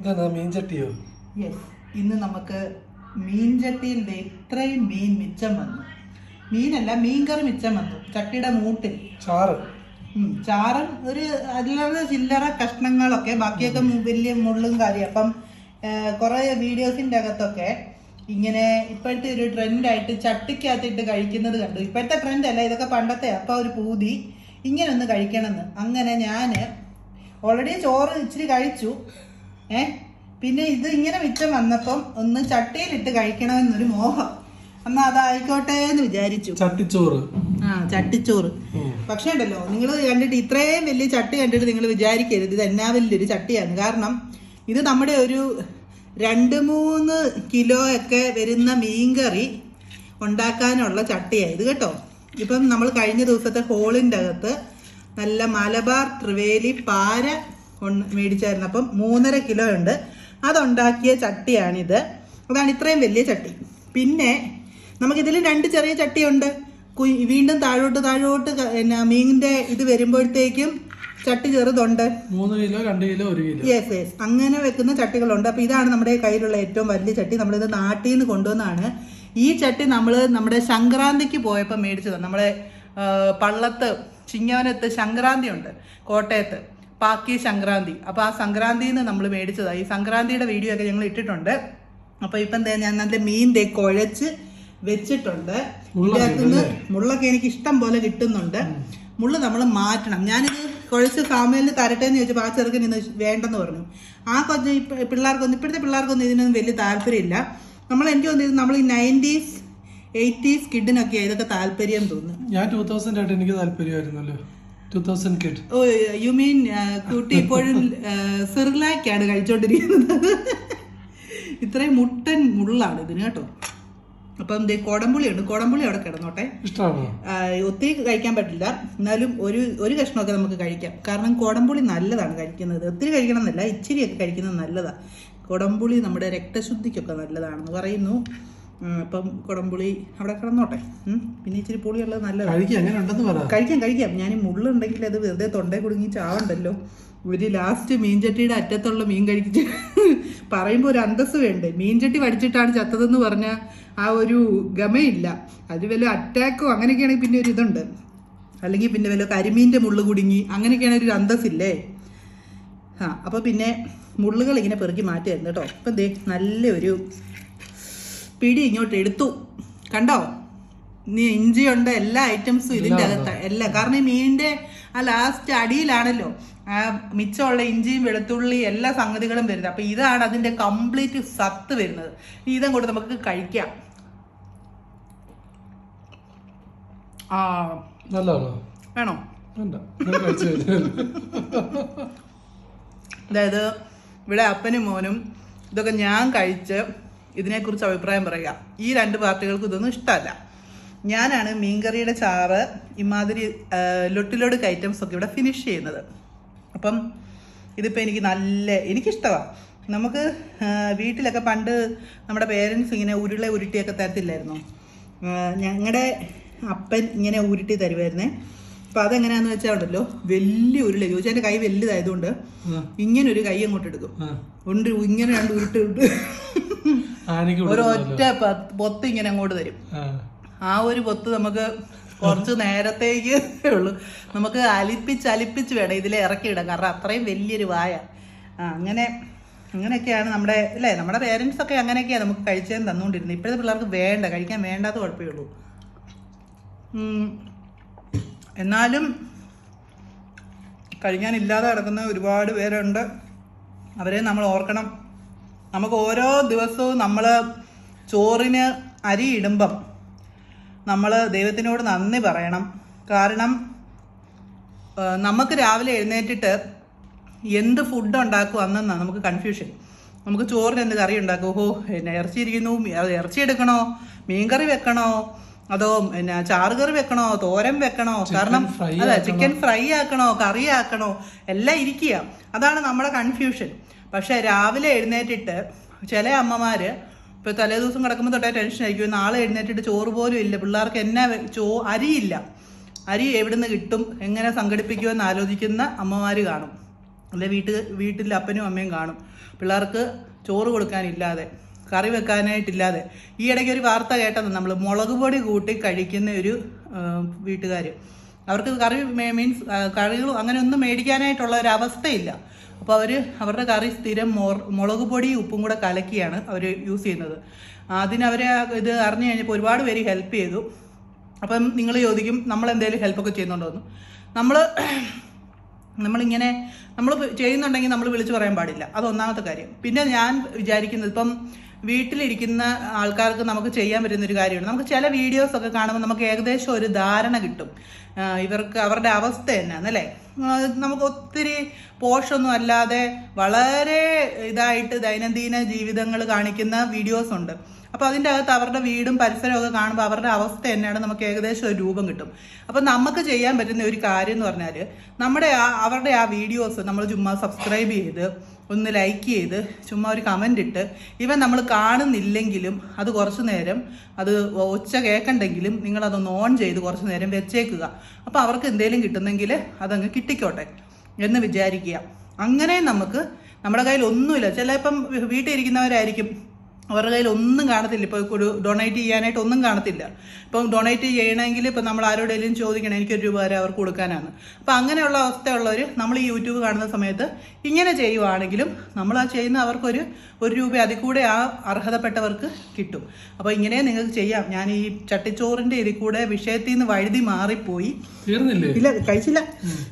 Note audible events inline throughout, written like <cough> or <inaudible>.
ഇതെന്താ മീൻ ചട്ടിയോ? യെസ് ഇന്ന് നമുക്ക് മീൻചട്ടിയിൽ ഇത്രയും മീൻ മിച്ചം വന്നു. മീനല്ല മീൻകറി മിച്ചം വന്നു. ചട്ടിയുടെ മൂട്ടിൽ. ചാറ്. ചാറും ഒരു അതിലുള്ള ചില്ലറ കഷ്ണങ്ങളൊക്കെ ബാക്കിയൊക്കെ വലിയ മുള്ളും കാര്യം. അപ്പം കുറെ വീഡിയോസിന്റെ അകത്തൊക്കെ ഇങ്ങനെ ഇപ്പോഴത്തെ ഒരു ട്രെൻഡായിട്ട് ചട്ടിക്കകത്തിട്ട് കഴിക്കുന്നത് കണ്ടു. ഇപ്പോഴത്തെ ട്രെൻഡ് അല്ല ഇതൊക്കെ പണ്ടത്തെ അപ്പൊ ഒരു പൂതി. ഇങ്ങനെ ഒന്ന് കഴിക്കണമെന്ന്. അങ്ങനെ ഞാൻ ഓൾറെഡി ചോറ് ഇച്ചിരി കഴിച്ചു. ഏ? പിന്നെ ഇത് ഇങ്ങനെ മിച്ചം വന്നപ്പം ഒന്ന് ചട്ടിയിലിട്ട് കഴിക്കണമെന്നൊരു മോഹം. എന്നാ അതായിക്കോട്ടെ എന്ന് വിചാരിച്ചു. ചട്ടിച്ചോറ്. ആ ചട്ടിച്ചോറ്. പക്ഷേ ഉണ്ടല്ലോ നിങ്ങൾ കണ്ടിട്ട് ഇത്രയും വലിയ ചട്ടി കണ്ടിട്ട് നിങ്ങൾ വിചാരിക്കരുത്. ഇത് എന്നാ വലിയൊരു ചട്ടിയാണ്. കാരണം ഇത് നമ്മുടെ ഒരു രണ്ട് മൂന്ന് കിലോ ഒക്കെ വരുന്ന മീൻകറി ഉണ്ടാക്കാനുള്ള ചട്ടിയാണ് ഇത് കേട്ടോ. ഇപ്പം നമ്മൾ കഴിഞ്ഞ ദിവസത്തെ ഹോളിന്റെ അകത്ത് നല്ല മലബാർ ത്രിവേലി പാര മേടിച്ചായിരുന്നു. അപ്പം മൂന്നര കിലോ ഉണ്ട്. അതുണ്ടാക്കിയ ചട്ടിയാണിത്. അതാണ് ഇത്രയും വലിയ ചട്ടി. പിന്നെ നമുക്കിതിൽ രണ്ട് ചെറിയ ചട്ടിയുണ്ട്. വീണ്ടും താഴോട്ട് താഴോട്ട് പിന്നെ മീനിന്റെ ഇത് വരുമ്പോഴത്തേക്കും ചട്ടി ചെറുതുണ്ട്. മൂന്ന് കിലോ രണ്ട് കിലോ ഒരു കിലോ. യെസ് യെസ് അങ്ങനെ വെക്കുന്ന ചട്ടികളുണ്ട്. അപ്പൊ ഇതാണ് നമ്മുടെ കയ്യിലുള്ള ഏറ്റവും വലിയ ചട്ടി. നമ്മളിത് നാട്ടിൽ നിന്ന് കൊണ്ടുവന്നാണ്. ഈ ചട്ടി നമ്മൾ നമ്മുടെ സംക്രാന്തിക്ക് പോയപ്പോൾ മേടിച്ചതാണ് നമ്മളെ പള്ളത്ത് ചിങ്ങവനത്ത് സംക്രാന്തി ഉണ്ട് കോട്ടയത്ത്. പാക്കി സംക്രാന്തി. അപ്പൊ ആ സംക്രാന്തിയിൽ നിന്ന് നമ്മൾ മേടിച്ചതാണ് ഈ സംക്രാന്തിയുടെ വീഡിയോ ഒക്കെ ഞങ്ങൾ ഇട്ടിട്ടുണ്ട്. അപ്പൊ ഇപ്പം എന്താ ഞാൻ നല്ല മീൻ തേ കുഴച്ച് വെച്ചിട്ടുണ്ട്. മുള്ളൊക്കെ ഇതിനകത്തുനിന്ന് മുള്ളൊക്കെ എനിക്ക് ഇഷ്ടം പോലെ കിട്ടുന്നുണ്ട്. മുള്ള് നമ്മൾ മാറ്റണം. ഞാനിത് കുഴച്ച് സാമയിൽ തരട്ടെ എന്ന് ചോദിച്ചപ്പോൾ ആ ചെറുക്കൻ ഇന്ന് വേണ്ടെന്ന് പറഞ്ഞു. ആ കൊഞ്ച് ഇപ്പ- പിള്ളേർക്കൊന്നും ഇപ്പോഴത്തെ പിള്ളേർക്കൊന്നും ഇതിനൊന്നും വലിയ താല്പര്യമില്ല. നമ്മൾ എനിക്ക് തോന്നിയത് നമ്മൾ ഈ നയന്റീസ് എയ്റ്റീസ് കിഡിനൊക്കെ ഇതൊക്കെ താല്പര്യം തോന്നുന്നു ഞാൻ ടൂ തൗസൻഡ് ആയിട്ട് എനിക്ക് താല്പര്യമായിരുന്നല്ലോ. ഓ യു മീൻ കുട്ടി ഇപ്പോഴും <laughs> സെറിലാക്കാണ് കഴിച്ചോണ്ടിരിക്കുന്നത്. ഇത്രയും മുട്ടൻ മുള്ളാണ് ഇതിന് കേട്ടോ. അപ്പം ദേ കോടംപുളി ഉണ്ട് കോടംപുളി അവിടെ കിടന്നോട്ടെ. ഒത്തിരി കഴിക്കാൻ പറ്റില്ല. എന്നാലും ഒരു ഒരു കഷ്ണമൊക്കെ നമുക്ക് കഴിക്കാം. കാരണം കോടമ്പുളി നല്ലതാണ് കഴിക്കുന്നത്. ഒത്തിരി കഴിക്കണം എന്നല്ല ഇച്ചിരിയൊക്കെ കഴിക്കുന്നത് നല്ലതാണ് കോടംപുളി നമ്മുടെ രക്തശുദ്ധിക്കൊക്കെ നല്ലതാണെന്ന് പറയുന്നു. അപ്പം കുടംപുളി അവിടെ കിടന്നോട്ടെ. പിന്നെ ഇച്ചിരി പുളിയുള്ളത് പറ. കഴിക്കാം കഴിക്കാം. ഞാൻ ഈ മുള്ളുണ്ടെങ്കിൽ അത് വെറുതെ തൊണ്ടേ കുടുങ്ങി ചാവണ്ടല്ലോ. ഒരു ലാസ്റ്റ് മീൻചട്ടിയുടെ അറ്റത്തുള്ള മീൻ കഴിച്ചിട്ട് <laughs> പറയുമ്പോൾ ഒരു അന്തസ് വേണ്ടേ? മീൻചട്ടി വടിച്ചിട്ടാണ് ചത്തതെന്ന് പറഞ്ഞ ആ ഒരു ഗമയില്ല. അത് വല്ല അറ്റാക്കോ അങ്ങനെയൊക്കെയാണെങ്കിൽ പിന്നെ ഒരു ഇതുണ്ട്. അല്ലെങ്കിൽ പിന്നെ വല്ല കരിമീന്റെ മുള്ളു കുടുങ്ങി അങ്ങനെയൊക്കെയാണെങ്കിൽ ഒരു അന്തസ്സില്ലേ? ആ അപ്പോൾ പിന്നെ മുള്ളുകൾ ഇങ്ങനെ പെറുക്കി മാറ്റിയായിരുന്നു കേട്ടോ. അപ്പം ദേ നല്ലൊരു പിടി ഇങ്ങോട്ട് എടുത്തു. കണ്ടോ? നീ ഇഞ്ചിയുണ്ട് എല്ലാ ഐറ്റംസും ഇതിന്റെ അകത്ത് എല്ലാം. കാരണം ഈ മീനിന്റെ ആ ലാസ്റ്റ് അടിയിലാണല്ലോ ആ മിച്ചമുള്ള ഇഞ്ചിയും വെളുത്തുള്ളി എല്ലാ സംഗതികളും വരുന്നത്. അപ്പൊ ഇതാണ് അതിന്റെ കംപ്ലീറ്റ് സത്ത് വരുന്നത്. ഇതും കൂടെ നമുക്ക് കഴിക്കാം. ആ വേണോ? അതായത് ഇവിടെ അപ്പനും മോനും ഇതൊക്കെ ഞാൻ കഴിച്ച് ഇതിനെക്കുറിച്ച് അഭിപ്രായം പറയുക. ഈ രണ്ട് പാർട്ടികൾക്കും ഇതൊന്നും ഇഷ്ടമല്ല. ഞാനാണ് മീൻകറിയുടെ ചാറ് ഇമാതിരി ലൊട്ടിലോട് ലൊട്ടിലൊടുക്ക് ഐറ്റംസ് ഒക്കെ ഇവിടെ ഫിനിഷ് ചെയ്യുന്നത്. അപ്പം ഇതിപ്പോൾ എനിക്ക് നല്ല എനിക്കിഷ്ടമാണ് നമുക്ക് വീട്ടിലൊക്കെ പണ്ട് നമ്മുടെ പേരൻസ് ഇങ്ങനെ ഉരുളെ ഉരുട്ടിയൊക്കെ തരത്തില്ലായിരുന്നു? ഞങ്ങളുടെ അപ്പൻ ഇങ്ങനെ ഉരുട്ടി തരുമായിരുന്നേ അപ്പം അതെങ്ങനെയാന്ന് വെച്ചാൽ ഉണ്ടല്ലോ വലിയ ഉരുള ചോദിച്ചാൽ എന്റെ കൈ വലുതായതുകൊണ്ട് ഇങ്ങനെ ഒരു കൈ അങ്ങോട്ട് എടുക്കും. ഉണ്ട് ഇങ്ങനെ രണ്ട് ഉരുട്ട് ഇട്ട് ആനയ്ക്ക് ഒരു ഒറ്റ പ- പൊത്ത് ഇങ്ങനെ അങ്ങോട്ട് തരും. ആ. ഒരു പൊത്ത് നമുക്ക് കുറച്ച് നേരത്തേക്ക് ഉള്ളൂ. നമുക്ക് അലിപ്പിച്ച് അലിപ്പിച്ച് വേണം ഇതിൽ ഇറക്കിയിടാൻ. കാരണം അത്രയും വലിയൊരു വായ. ആ അങ്ങനെ അങ്ങനെയൊക്കെയാണ് നമ്മുടെ അല്ലേ? നമ്മുടെ പേരൻസ് ഒക്കെ അങ്ങനെയൊക്കെയാണ് നമുക്ക് കഴിച്ചതെന്ന് തന്നുകൊണ്ടിരുന്നത്. ഇപ്പോഴത്തെ പിള്ളേർക്ക് വേണ്ട കഴിക്കാൻ വേണ്ടാത്ത കുഴപ്പമേ ഉള്ളൂ. എന്നാലും കഴിക്കാനില്ലാതെ കിടക്കുന്ന ഒരുപാട് പേരുണ്ട്. അവരെ നമ്മൾ ഓർക്കണം. നമുക്ക് ഓരോ ദിവസവും നമ്മൾ ചോറിന് അരി ഇടുമ്പം നമ്മൾ ദൈവത്തിനോട് നന്ദി പറയണം. കാരണം നമുക്ക് രാവിലെ എഴുന്നേറ്റിട്ട് എന്ത് ഫുഡ് ഉണ്ടാക്കും അന്നെന്നാണ് നമുക്ക് കൺഫ്യൂഷൻ നമുക്ക് ചോറിന് എന്ത് കറി ഉണ്ടാക്കും? ഓഹോ പിന്നെ ഇറച്ചി ഇരിക്കുന്നു. ഇറച്ചി എടുക്കണോ? മീൻകറി വെക്കണോ? അതോ പിന്നെ ചാറ് കറി വെക്കണോ? തോരൻ വെക്കണോ? കാരണം അതെ ചിക്കൻ ഫ്രൈ ആക്കണോ? കറി ആക്കണോ? എല്ലാം ഇരിക്കുക. അതാണ് നമ്മുടെ കൺഫ്യൂഷൻ പക്ഷെ രാവിലെ എഴുന്നേറ്റിട്ട് ചില അമ്മമാര് ഇപ്പൊ തലേ ദിവസം കിടക്കുമ്പോൾ തൊട്ടേ ടെൻഷൻ ആയിരിക്കും. നാളെ എഴുന്നേറ്റിട്ട് ചോറ് പോലും ഇല്ല. പിള്ളേർക്ക് എന്നാ ചോ അരിയില്ല. അരി എവിടുന്ന് കിട്ടും? എങ്ങനെ സംഘടിപ്പിക്കുമെന്ന് ആലോചിക്കുന്ന അമ്മമാര് കാണും. അല്ലെ വീട്ടിൽ വീട്ടിൽ അപ്പനും അമ്മയും കാണും. പിള്ളേർക്ക് ചോറ് കൊടുക്കാനില്ലാതെ കറി വെക്കാനായിട്ടില്ലാതെ. ഈ ഇടയ്ക്ക് ഒരു വാർത്ത കേട്ടത് നമ്മൾ മുളക് പൊടി കൂട്ടി കഴിക്കുന്ന ഒരു വീട്ടുകാർ അവർക്ക് കറി മീൻസ് കറികളും അങ്ങനെ ഒന്നും മേടിക്കാനായിട്ടുള്ള ഒരു അവസ്ഥയില്ല. അപ്പോൾ അവർ അവരുടെ കറി സ്ഥിരം മുളക് പൊടി ഉപ്പും കൂടെ കലക്കിയാണ് അവർ യൂസ് ചെയ്യുന്നത്. അതിനവരെ ഇത് അറിഞ്ഞു കഴിഞ്ഞപ്പോൾ ഒരുപാട് പേര് ഹെൽപ്പ് ചെയ്തു. അപ്പം നിങ്ങൾ ചോദിക്കും നമ്മൾ എന്തെങ്കിലും ഹെൽപ്പൊക്കെ ചെയ്യുന്നുണ്ടോ? എന്ന്. നമ്മൾ നമ്മളിങ്ങനെ നമ്മൾ ചെയ്യുന്നുണ്ടെങ്കിൽ നമ്മൾ വിളിച്ചു പറയാൻ പാടില്ല. അത് ഒന്നാമത്തെ കാര്യം. പിന്നെ ഞാൻ വിചാരിക്കുന്നത് ഇപ്പം വീട്ടിലിരിക്കുന്ന ആൾക്കാർക്ക് നമുക്ക് ചെയ്യാൻ പറ്റുന്ന ഒരു കാര്യമാണ് നമുക്ക് ചില വീഡിയോസ് ഒക്കെ കാണുമ്പോൾ നമുക്ക് ഏകദേശം ഒരു ധാരണ കിട്ടും. ഇവർക്ക് അവരുടെ അവസ്ഥ എന്നാന്നല്ലേ നമുക്ക് ഒത്തിരി പോഷൊന്നും അല്ലാതെ വളരെ ഇതായിട്ട് ദൈനംദിന ജീവിതങ്ങൾ കാണിക്കുന്ന വീഡിയോസ് ഉണ്ട്. അപ്പോൾ അതിന്റെ അകത്ത് അവരുടെ വീടും പരിസരവും ഒക്കെ കാണുമ്പോൾ അവരുടെ അവസ്ഥ തന്നെയാണ് നമുക്ക് ഏകദേശം ഒരു രൂപം കിട്ടും. അപ്പോൾ നമുക്ക് ചെയ്യാൻ പറ്റുന്ന ഒരു കാര്യം എന്ന് പറഞ്ഞാൽ നമ്മുടെ ആ അവരുടെ ആ വീഡിയോസ് നമ്മൾ ചുമ്മാ സബ്സ്ക്രൈബ് ചെയ്ത് ഒന്ന് ലൈക്ക് ചെയ്ത് ചുമ്മാ ഒരു കമന്റ് ഇട്ട് ഇവൻ നമ്മൾ കാണുന്നില്ലെങ്കിലും അത് കുറച്ച് നേരം അത് ഒച്ച കേൾക്കണ്ടെങ്കിലും നിങ്ങളതൊന്ന് ഓൺ ചെയ്ത് കുറച്ച് നേരം വെച്ചേക്കുക. അപ്പോൾ അവർക്ക് എന്തെങ്കിലും കിട്ടുന്നെങ്കിൽ അതങ്ങ് കിട്ടിക്കോട്ടെ എന്ന് വിചാരിക്കുക. അങ്ങനെ നമുക്ക് നമ്മുടെ കയ്യിൽ ഒന്നുമില്ല. ചിലപ്പം വീട്ടിൽ ഇരിക്കുന്നവരായിരിക്കും. അവരുടെ കയ്യിൽ ഒന്നും കാണത്തില്ല. ഇപ്പോൾ ഒരു ഡൊണേറ്റ് ചെയ്യാനായിട്ട് ഒന്നും കാണത്തില്ല. ഇപ്പം ഡൊണേറ്റ് ചെയ്യണമെങ്കിൽ ഇപ്പം നമ്മൾ ആരോടെങ്കിലും ചോദിക്കണം എനിക്കൊരു രൂപ വരെ അവർക്ക് കൊടുക്കാനാണ്. അപ്പം അങ്ങനെയുള്ള അവസ്ഥയുള്ളവർ നമ്മൾ ഈ യൂട്യൂബ് കാണുന്ന സമയത്ത് ഇങ്ങനെ ചെയ്യുവാണെങ്കിലും നമ്മൾ ആ ചെയ്യുന്ന അവർക്കൊരു ഒരു രൂപ അതിൽ കൂടെ ആ അർഹതപ്പെട്ടവർക്ക് കിട്ടും. അപ്പോൾ ഇങ്ങനെ നിങ്ങൾക്ക് ചെയ്യാം. ഞാൻ ഈ ചട്ടിച്ചോറിന്റെ ഇതിൽ കൂടെ വിഷയത്തിൽ നിന്ന് വഴുതി മാറിപ്പോയി. ഇല്ല കഴിച്ചില്ല.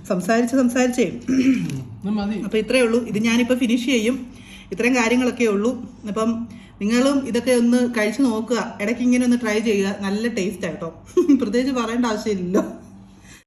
സംസാരിച്ച് സംസാരിച്ചേ. അപ്പം അപ്പോൾ ഇത്രയേ ഉള്ളൂ. ഇത് ഞാനിപ്പോൾ ഫിനിഷ് ചെയ്യും. ഇത്രയും കാര്യങ്ങളൊക്കെ ഉള്ളൂ. അപ്പം നിങ്ങളും ഇതൊക്കെ ഒന്ന് കഴിച്ചു നോക്കുക. ഇടയ്ക്ക് ഇങ്ങനെ ഒന്ന് ട്രൈ ചെയ്യുക. നല്ല ടേസ്റ്റ് ആട്ടോ <laughs> പ്രത്യേകിച്ച് പറയേണ്ട ആവശ്യമില്ലല്ലോ